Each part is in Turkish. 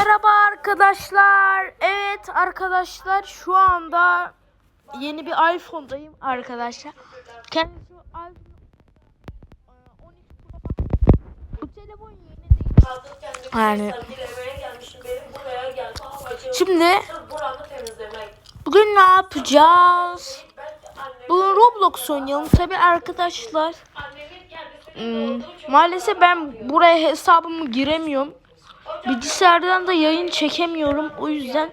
Merhaba arkadaşlar. Evet arkadaşlar şu anda yeni bir iPhone'dayım arkadaşlar. Kendisi şu iPhone e, 13 Pro Max. Bu telefon yeni değil. Yani şimdi bugün ne yapacağız? Bugün Roblox oynayalım tabi arkadaşlar. Hmm, maalesef ben buraya hesabımı giremiyorum. Bilgisayardan da yayın çekemiyorum. O yüzden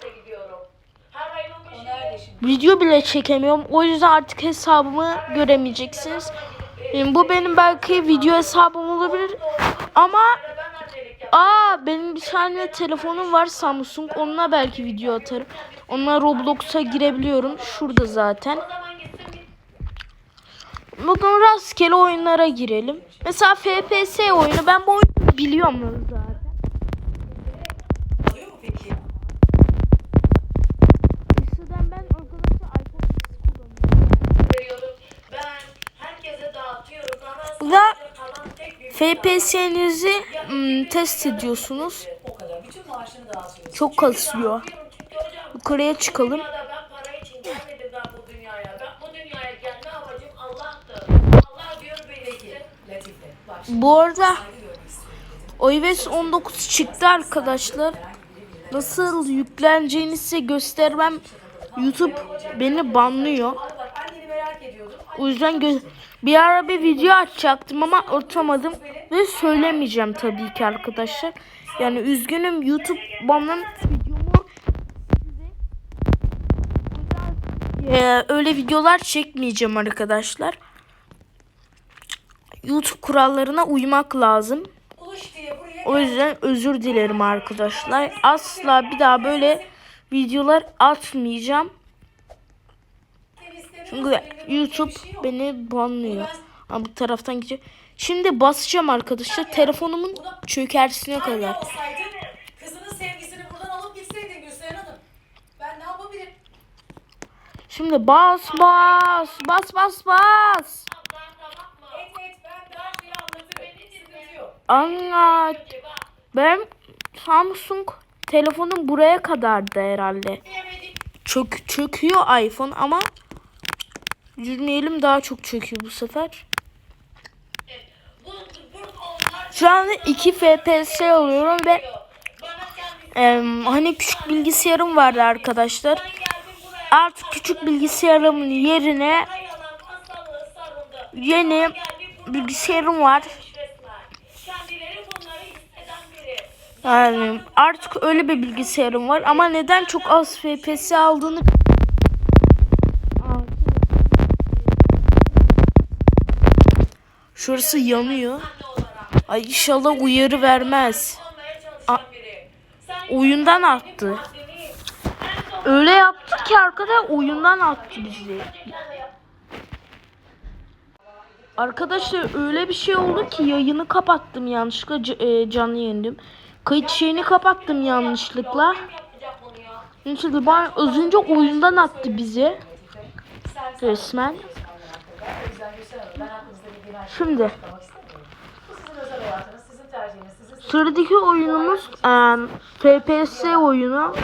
video bile çekemiyorum. O yüzden artık hesabımı göremeyeceksiniz. Yani bu benim belki video hesabım olabilir. Ama aa benim bir tane telefonum var Samsung. Onunla belki video atarım. Onunla Roblox'a girebiliyorum. Şurada zaten. Bugün rastgele oyunlara girelim. Mesela FPS oyunu. Ben bu oyunu biliyorum zaten. Peki? Eskiden ben arkadaşlar iPhone X kullanıyorum. veriyorum. Ben herkese dağıtıyorum ama tek bir FPS'nizi test ediyorsunuz. O kadar. Bütün maaşını dağıtıyorsun. Çok kasıyor. Yukarıya çıkalım. dünyada ben para için gelmedim ben bu dünyaya. Ben bu dünyaya gelme amacım Allah'tı. Allah diyor beni Peki. Latife. Bak şimdi Bu arada iOS 19 çıktı arkadaşlar. Nasıl yükleneceğini size göstermem. YouTube beni banlıyor. O yüzden bir ara bir video açacaktım ama atamadım ve söylemeyeceğim tabii ki arkadaşlar. Yani üzgünüm YouTube banlamış videomu Ee, öyle videolar çekmeyeceğim arkadaşlar. YouTube kurallarına uymak lazım. O yüzden özür dilerim arkadaşlar. Asla bir daha böyle videolar atmayacağım. Çünkü YouTube beni banlıyor. Ama bu taraftan gidiyor. Şimdi basacağım arkadaşlar telefonumun çökersine kadar. Şimdi bas bas bas bas bas. Anlat. Ben Samsung telefonum buraya kadardı herhalde. Çök çöküyor iPhone ama Üzülmeyelim daha çok çöküyor bu sefer. Şu anda 2 FPS alıyorum ve em, hani küçük bilgisayarım vardı arkadaşlar. Artık küçük bilgisayarımın yerine yeni bilgisayarım var. Resmen. Kendileri bunları hisseden biri. Yani artık öyle bir bilgisayarım var ama neden çok az FPS aldığını Şurası yanıyor. Ay inşallah uyarı vermez. Sen Oyundan attı. Öyle yaptı ki arkada oyundan attı bizi. Arkadaşlar öyle bir şey oldu ki yayını kapattım yanlışlıkla e, canlı yayındım. Kayıt şeyini kapattım yanlışlıkla. Şimdi ben az önce oyundan attı bizi. Resmen. Şimdi sıradaki oyunumuz em, FPS oyunu.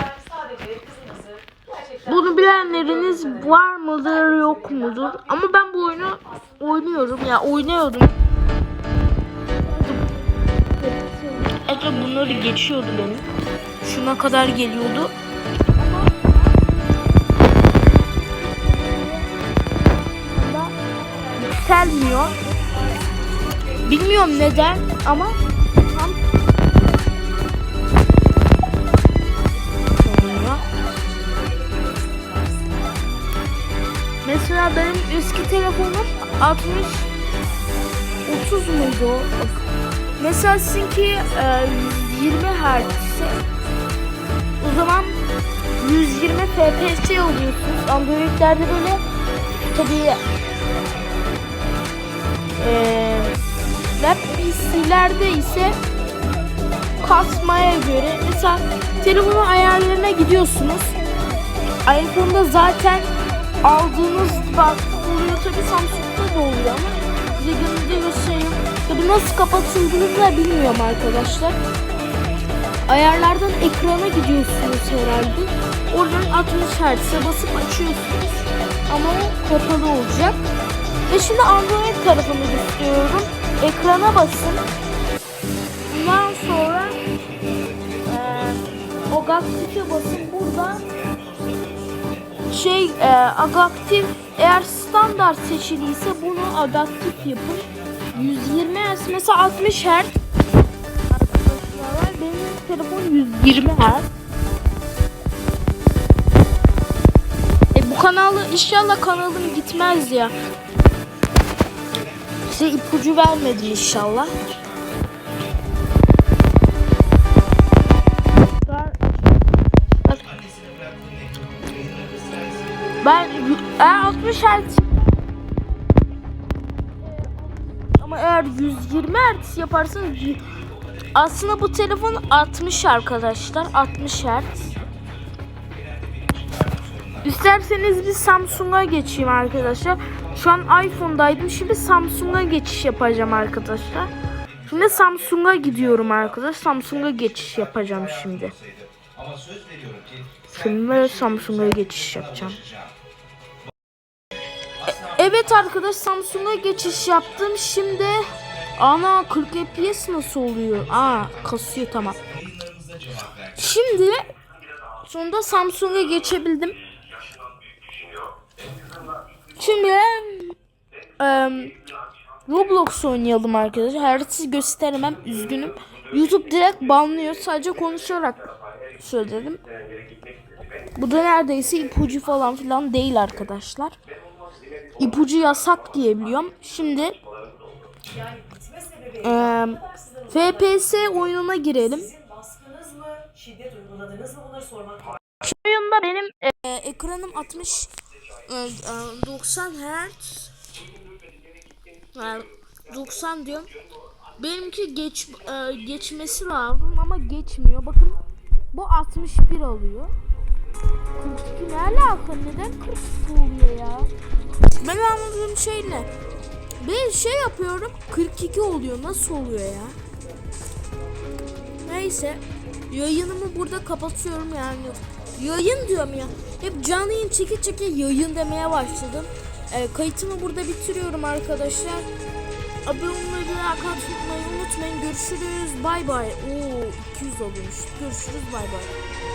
Bunu bilenleriniz var mıdır yok mudur? Ama ben bu oyunu oynuyorum ya oynuyordum. Evet bunları geçiyordu benim. Şuna kadar geliyordu. Ama yükselmiyor. Bilmiyorum neden ama tam. Mesela benim eski telefonum 60 30 muydu? Mesela sizinki e, 120 Hz o zaman 120 FPS alıyorsunuz. Android'lerde böyle tabii e, lap PC'lerde ise kasmaya göre mesela telefonun ayarlarına gidiyorsunuz. iPhone'da zaten aldığınız bak oluyor tabi Samsung'da da oluyor ama size gününde göstereyim. Tabi nasıl kapatıldığını da bilmiyorum arkadaşlar. ayarlardan ekrana gidiyorsunuz herhalde. Oradan 60 Hz'e basıp açıyorsunuz. Ama kapalı olacak. Ve şimdi Android tarafını istiyorum. Ekrana basın. Bundan sonra eee o aktife basın burada şey e, adaptif eğer standart seçiliyse bunu adaptif yapın. 120 Hz mesela 60 Hz arkadaşlar benim telefon 120 Hz. E bu kanalı inşallah kanalım gitmez ya. Size ipucu vermedim inşallah. Ben eğer 60 Hz ama eğer 120 Hz yaparsanız aslında bu telefon 60 arkadaşlar 60 Hz. İsterseniz bir Samsung'a geçeyim arkadaşlar. Şu an iPhone'daydım. Şimdi Samsung'a geçiş yapacağım arkadaşlar. Şimdi Samsung'a gidiyorum arkadaşlar. Samsung'a geçiş yapacağım şimdi. Şimdi Samsung'a geçiş yapacağım. Evet arkadaş Samsung'a geçiş yaptım. Şimdi ana 40 FPS nasıl oluyor? Aa kasıyor tamam. Şimdi sonunda Samsung'a geçebildim. Şimdi em, Roblox oynayalım arkadaşlar. Haritayı gösteremem üzgünüm. YouTube direkt banlıyor. Sadece konuşarak söyledim. Bu da neredeyse ipucu falan filan değil arkadaşlar. İpucu yasak diye biliyorum. Şimdi sebebi em, FPS oyununa girelim. Şu oyunda benim e, ekranım 60 e, e, 90 Hz yani 90 diyorum. Benimki geç e, geçmesi lazım ama geçmiyor. Bakın bu 61 alıyor. 42 ne alaka? Neden 42 oluyor ya? Ben anladığım şey ne? Bir şey yapıyorum 42 oluyor. Nasıl oluyor ya? Neyse. Yayınımı burada kapatıyorum yani. Yayın diyorum ya. Hep canlı yayın çeke çeke yayın demeye başladım. Ee, kayıtımı burada bitiriyorum arkadaşlar. Abone olmayı, like atmayı unutmayın. Görüşürüz. Bay bay. Oo 200 olmuş. Görüşürüz. Bay bay.